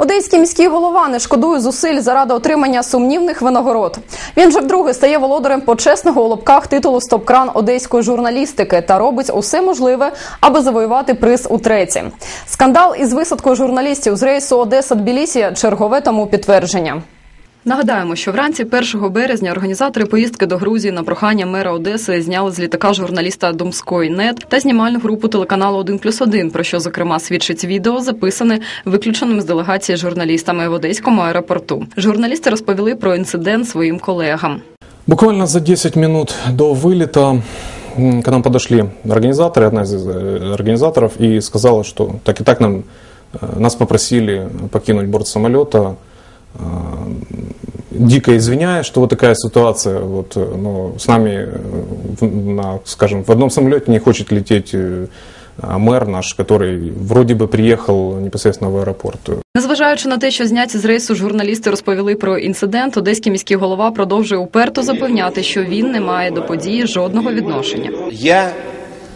Одеський міський голова не шкодує зусиль заради отримання сумнівних винагород. Він вже вдруге стає володарем почесного у лобках титулу стоп-кран одеської журналістики та робить усе можливе, аби завоювати приз у треті. Скандал із висадкою журналістів з рейсу Одеса Тбілісі чергове тому підтвердження. Нагадаємо, що вранці 1 березня організатори поїздки до Грузії на прохання мера Одеси зняли з літака журналіста Домської нет та знімальну групу телеканалу «1 плюс 1», про що зокрема свідчить відео, записане виключеним з делегації журналістами в Одеському аеропорту. Журналісти розповіли про інцидент своїм колегам. Буквально за 10 минут до вылета м, к нам подошли организаторы, одна из э, организаторов, и сказала, что так и так нам, э, нас попросили покинуть борт самолета, э, дико извиняясь, что вот такая ситуация, вот, э, но с нами, э, в- на, скажем, в одном самолете не хочет лететь э, а мэр наш, который вроде бы приехал непосредственно в аэропорт. Незважаючи на те, що зняті з рейсу журналісти розповіли про інцидент, одеський міський голова продовжує уперто запевняти, що він не має до події жодного відношення. Я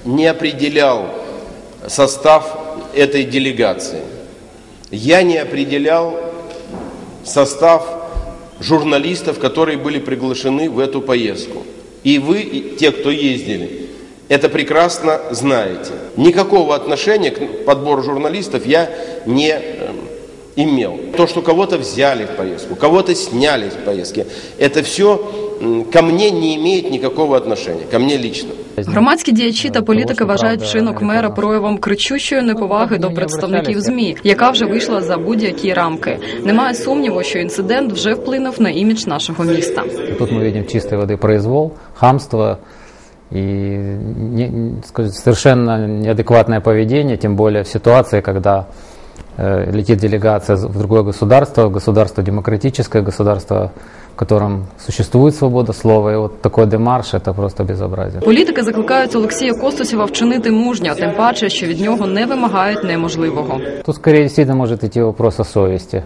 не определял состав этой делегации. Я не определял состав журналистов, которые были приглашены в эту поездку. И вы, и те, кто ездили, это прекрасно знаете. Никакого отношения к подбору журналистов я не э, имел. То, что кого-то взяли в поездку, кого-то сняли в поездке, это все ко мне не имеет никакого отношения, ко мне лично. Громадські діячі та політики вважають вчинок мера проявом кричущої неповаги до представників змі, яка вже вийшла за будь-які рамки. Немає сумніву, що інцидент вже вплинув на імідж нашого міста. Тут мы видим чистой воды произвол, хамство и не- не- скажем, совершенно неадекватное поведение, тем более в ситуации, когда э, летит делегация в другое государство, государство демократическое, государство, в котором существует свобода слова, и вот такой демарш – это просто безобразие. Політики закликають Олексія Костусєва вчинити мужньо, тим паче, що від нього не вимагають неможливого. Тут скорее действительно может идти вопрос о совести.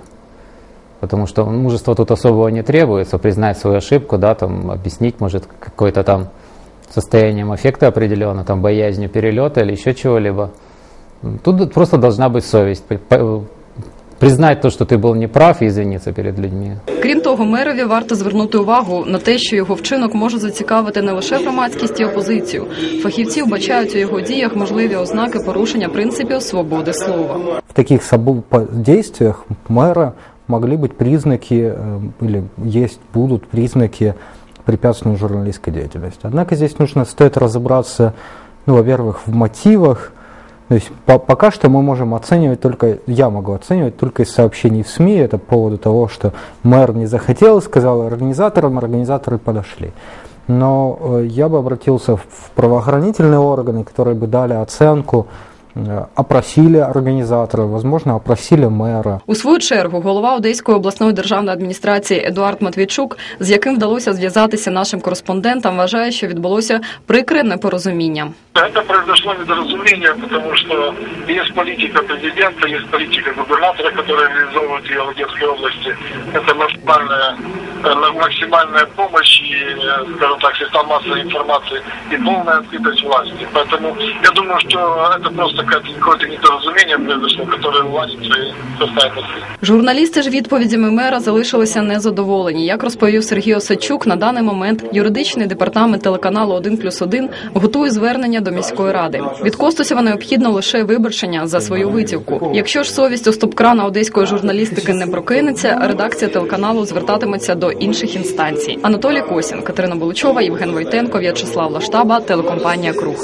Потому что мужества тут особого не требуется, признать свою ошибку, да, там, объяснить, может, какое-то там состоянием аффекта определенно, там, боязнью перелета или еще чего-либо. Тут просто должна быть совесть. При- по- Признать то, что ты был неправ, и извиниться перед людьми. Крім того, мерові варто звернути увагу на те, що його вчинок може зацікавити не лише громадськість і опозицію. Фахівці вбачають у його діях можливі ознаки порушення принципів свободи слова. в таких собо- по- действиях мэра могли быть признаки, э, или есть, будут признаки препятствования журналистской деятельности. Однако здесь нужно, стоит разобраться, ну, во-первых, в мотивах. То есть по- пока что мы можем оценивать только, я могу оценивать только из сообщений в СМИ, это по поводу того, что мэр не захотел, сказал организаторам, организаторы подошли. Но э, я бы обратился в в правоохранительные органы, которые бы дали оценку, э, опросили организаторов, возможно, опросили мэра. У свою чергу голова Одеської обласної державної адміністрації Едуард Матвійчук, з яким вдалося зв'язатися нашим кореспондентам, вважає, що відбулося прикре непорозуміння. Это произошло недоразумение, потому что есть политика президента, есть политика губернатора, которая реализовывает ее в Одесской области. Это максимальная, э, на- максимальная помощь и, э, скажем так, система массовой информации и полная открытость власти. Поэтому я думаю, что это просто какое-то какое-то недоразумение произошло, которое власть свои составит на след. Журналісти ж відповідями мера залишилися незадоволені. Як розповів Сергій Осадчук, на даний момент юридичний департамент телеканалу «1 плюс 1» готує звернення до міської ради. Від Костусєва необхідно лише виборчення за свою витівку. Якщо ж совість у стоп-крана одеської журналістики не прокинеться, редакція телеканалу звертатиметься до інших інстанцій. Анатолій Косін, Катерина Буличова, Євген Войтенко, В'ячеслав Лаштаба, телекомпанія Круг.